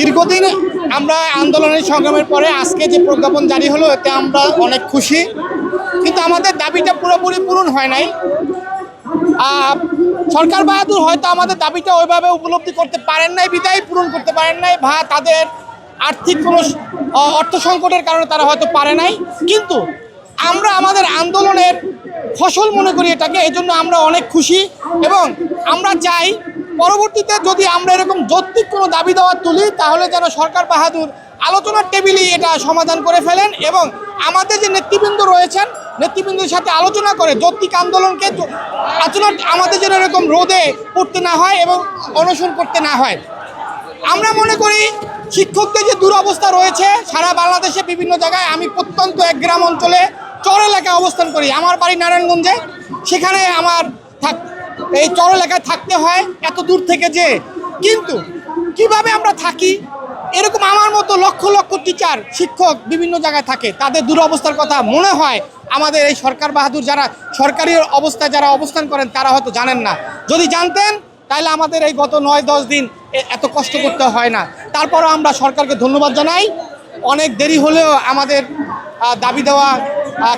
দীর্ঘদিন আমরা আন্দোলনের সংগ্রামের পরে আজকে যে প্রজ্ঞাপন জারি হলো, এতে আমরা অনেক খুশি। কিন্তু আমাদের দাবিটা পুরোপুরি পূরণ হয় নাই। সরকার বাহাদুর হয়তো আমাদের দাবিটা ওইভাবে উপলব্ধি করতে পারেন নাই, বিদায় পূরণ করতে পারেন নাই বা তাদের আর্থিক কোনো অর্থ সংকটের কারণে তারা হয়তো পারে নাই। কিন্তু আমরা আমাদের আন্দোলনের ফসল মনে করি এটাকে এই জন্য আমরা অনেক খুশি এবং আমরা চাই পরবর্তীতে যদি আমরা এরকম যৌক্তিক কোনো দাবি দেওয়া তুলি, তাহলে যেন সরকার বাহাদুর আলোচনার টেবিলেই এটা সমাধান করে ফেলেন এবং আমাদের যে নেতৃবৃন্দ রয়েছেন, নেতৃবৃন্দের সাথে আলোচনা করে যৌক্তিক আন্দোলনকে আলোচনা, আমাদের যেন এরকম রোদে পড়তে না হয় এবং অনশন করতে না হয়। আমরা মনে করি শিক্ষকদের যে দুরবস্থা রয়েছে, সারা বাংলাদেশে বিভিন্ন জায়গায় আমি প্রত্যন্ত এক গ্রাম অঞ্চলে চর এলাকায় অবস্থান করি। আমার বাড়ি নারায়ণগঞ্জে। সেখানে আমার থাক এই চর এলাকায় থাকতে হয় এত দূর থেকে যে। কিন্তু কীভাবে আমরা থাকি? এরকম আমার মতো লক্ষ লক্ষ টিচার শিক্ষক বিভিন্ন জায়গায় থাকে। তাদের দুরবস্থার কথা মনে হয় আমাদের এই সরকার বাহাদুর যারা সরকারি অবস্থায় যারা অবস্থান করেন, তারা হয়তো জানেন না। যদি জানতেন, তাহলে আমাদের এই গত নয়, দশ দিন এত কষ্ট করতে হয় না। তারপরও আমরা সরকারকে ধন্যবাদ জানাই। অনেক দেরি হলেও আমাদের দাবি দেওয়া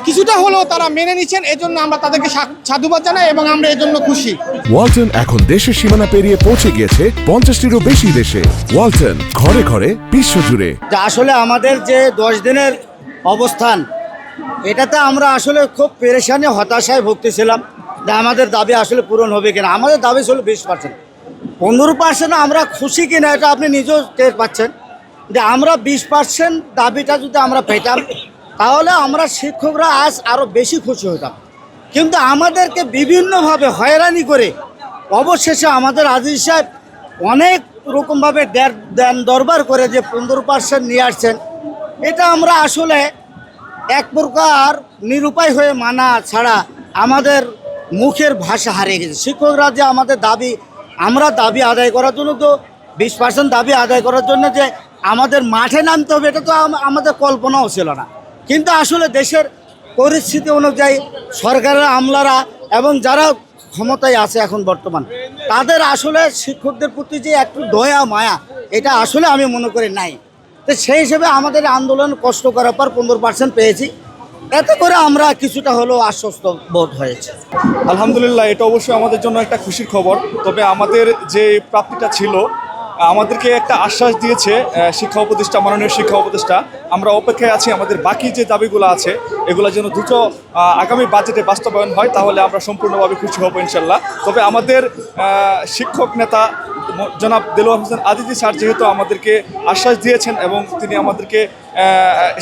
কিছুটা হলেও তারা মেনে নিচ্ছেন এজন্য আমরা তাদেরকে সা- সাধুবাদ জানাই এবং আমরা এজন্য খুশি। ওয়ালটন এখন দেশের সীমানা পেরিয়ে পৌঁছে গিয়েছে পঞ্চাশটিরও বেশি দেশে। ওয়ালটন ঘরে ঘরে বিশ্বজুড়ে যে আসলে আমাদের যে দশ দিনের অবস্থান এটাতে আমরা আসলে খুব পেরেশানি হতাশায় ভুগতেছিলাম যে আমাদের দাবি আসলে পূরণ হবে কিনা। আমাদের দাবি ছিল বিশ পার্সেন্ট। পনেরো পার্সেন্ট আমরা খুশি কিনা এটা আপনি নিজেও টের পাচ্ছেন যে আমরা বিশ পার্সেন্ট দাবিটা যদি আমরা পেতাম তাহলে আমরা শিক্ষকরা আজ আরও বেশি খুশি হতাম কিন্তু আমাদেরকে বিভিন্নভাবে হয়রানি করে অবশেষে আমাদের আজিজ সাহেব অনেক রকমভাবে দেন দরবার করে যে পনেরো পার্সেন্ট নিয়ে আসছেন, এটা আমরা আসলে এক প্রকার নিরুপায় হয়ে মানা ছাড়া আমাদের মুখের ভাষা হারিয়ে গেছে। শিক্ষকরা যে আমাদের দাবি, আমরা দাবি আদায় করার জন্য তো বিশ পার্সেন্ট দাবি আদায় করার জন্য যে আমাদের মাঠে নামতে হবে, এটা তো আমাদের কল্পনাও ছিল না। কিন্তু আসলে দেশের পরিস্থিতি অনুযায়ী সরকারের আমলারা এবং যারা ক্ষমতায় আছে এখন বর্তমান, তাদের আসলে শিক্ষকদের প্রতি যে একটু দয়া, মায়া, এটা আসলে আমি মনে করি নাই। তো সেই হিসেবে আমাদের আন্দোলন কষ্ট করার পর পনেরো পার্সেন্ট পেয়েছি। এতে করে আমরা কিছুটা হলেও আশ্বস্ত বোধ হয়েছে। আলহামদুলিল্লাহ, এটা অবশ্যই আমাদের জন্য একটা খুশির খবর। তবে আমাদের যে প্রাপ্তিটা ছিল আমাদেরকে একটা আশ্বাস দিয়েছে শিক্ষা উপদেষ্টা মাননীয় শিক্ষা উপদেষ্টা। আমরা অপেক্ষায় আছি আমাদের বাকি যে দাবিগুলো আছে এগুলো যেন দ্রুত আগামী বাজেটে বাস্তবায়ন হয় তাহলে আমরা সম্পূর্ণভাবে খুশি হব ইনশাল্লাহ। তবে আমাদের শিক্ষক নেতা জনাব দেলোয়ার হোসেন আদিজি স্যার যেহেতু আমাদেরকে আশ্বাস দিয়েছেন এবং তিনি আমাদেরকে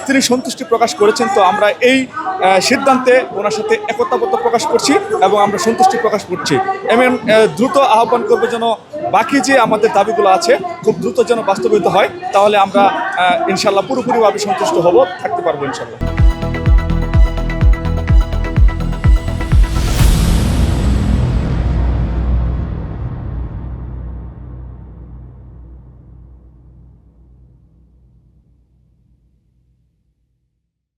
তিনি সন্তুষ্টি প্রকাশ করেছেন তো আমরা এই সিদ্ধান্তে ওনার সাথে একতাবদ্ধ প্রকাশ করছি এবং আমরা সন্তুষ্টি প্রকাশ করছি। আহ, দ্রুত আহ্বান করবে যেন বাকি যে আমাদের দাবিগুলো আছে, খুব দ্রুত যেন বাস্তবায়িত হয়, তাহলে আমরা ইনশাল্লাহ পুরোপুরিভাবে সন্তুষ্ট হব, থাকতে পারব ইনশাল্লাহ